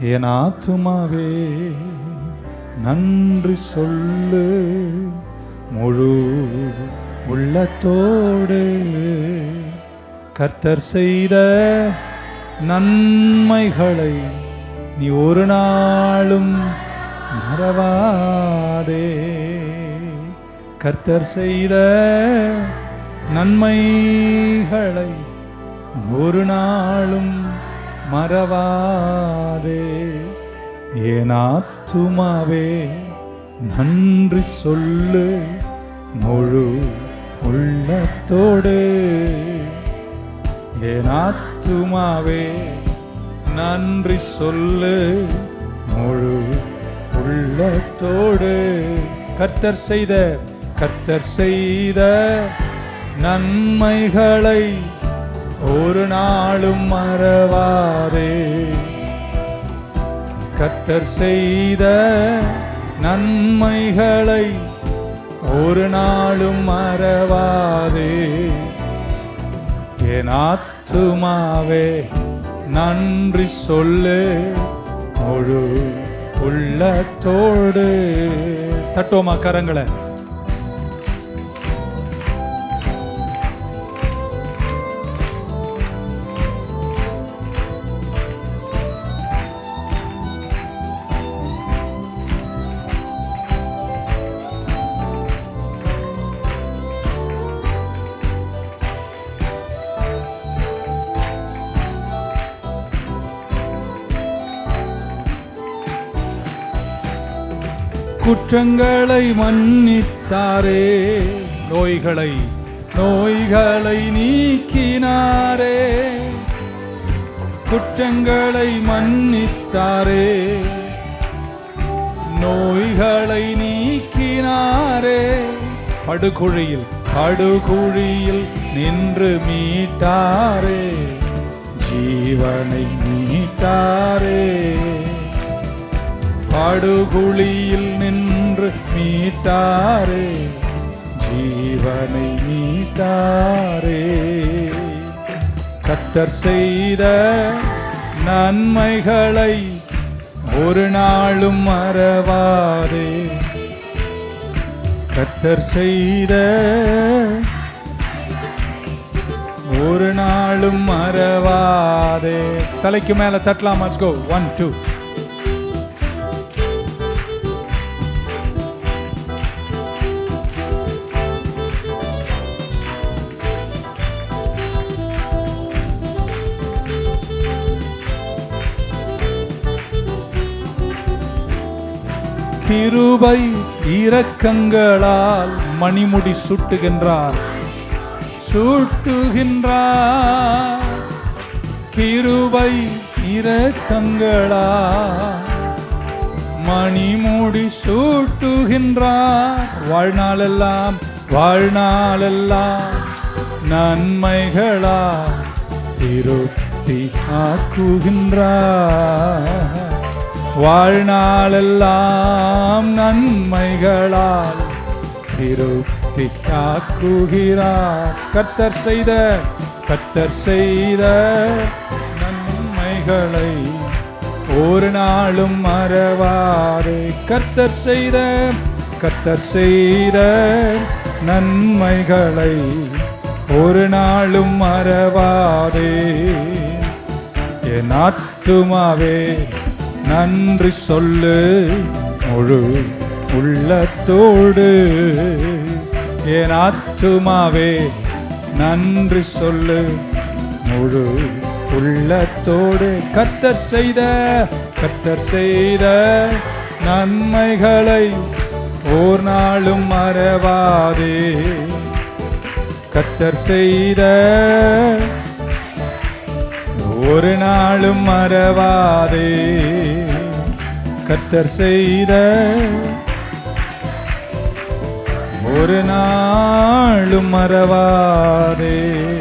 என் ஆத்துமாவே நன்றி சொல்லு. முழு உள்ளத்தோடு கர்த்தர் செய்த நன்மைகளை நீ ஒரு நாளும் மறவாதே. கர்த்தர் செய்த நன்மைகளை ஒரு நாளும் மறவாதே. ஏனாத்துமாவே நன்றி சொல்லு. முழு உள்ளத்தோடு. ஏனாத்துமாவே நன்றி சொல்லு. முழு உள்ளத்தோடு. கர்த்தர் செய்த கர்த்தர் செய்த நன்மைகளை ஒரு நாளும் மறவாதே. கத்தர் செய்த நன்மைகளை ஒரு நாளும் மறவாதே. என் ஆத்துமாவே நன்றி சொல்லு. முழு உள்ளத்தோடு தட்டோமா கரங்களை? குற்றங்களை மன்னித்தாரே. நோய்களை நோய்களை நீக்கினாரே. குற்றங்களை மன்னித்தாரே. நோய்களை நீக்கினாரே. படுகுழியில் படுகுழியில் நின்று மீட்டாரே. ஜீவனை மீட்டாரே. படுகுழியில் நின்று மீட்டாரே ஜீவனை மீட்டாரே. கத்தர் செய்த நன்மைகளை ஒரு நாளும் மறவாரே கத்தர் செய்த ஒரு நாளும் மறவாதே. தலைக்கு மேல தட்டலாம்? கோ ஒன் டூ கிருபை இரக்கங்களால் மணிமுடி சுட்டுகின்றார். சுட்டுகின்றார். கிருபை இரக்கங்களால் மணிமுடி சூட்டுகின்றார். வாழ்நாளெல்லாம் வாழ்நாளெல்லாம் நன்மைகளா திருப்தி ஆக்குகின்றார். வாழ்நாளெல்லாம் நன்மைகளால் திருப்தி காக்குகிறார் கத்தர் செய்த கத்தர் செய்த நன்மைகளை ஒரு நாளும் மறவாதே. கத்தர் செய்த கத்தர் செய்த நன்மைகளை ஒரு நாளும் மறவாதே. என் ஆத்துமாவே நன்றி சொல்லு முழு உள்ளத்தோடு. என் ஆத்துமாவே நன்றி சொல்லு முழு உள்ளத்தோடு. கத்தர் செய்த கத்தர் செய்த நன்மைகளை ஓர் நாளும் மறவாதே. கத்தர் செய்த ஒரு நாளும் மறவாதே. கத்தர் செய்த ஒரு நாளும் மறவாதே.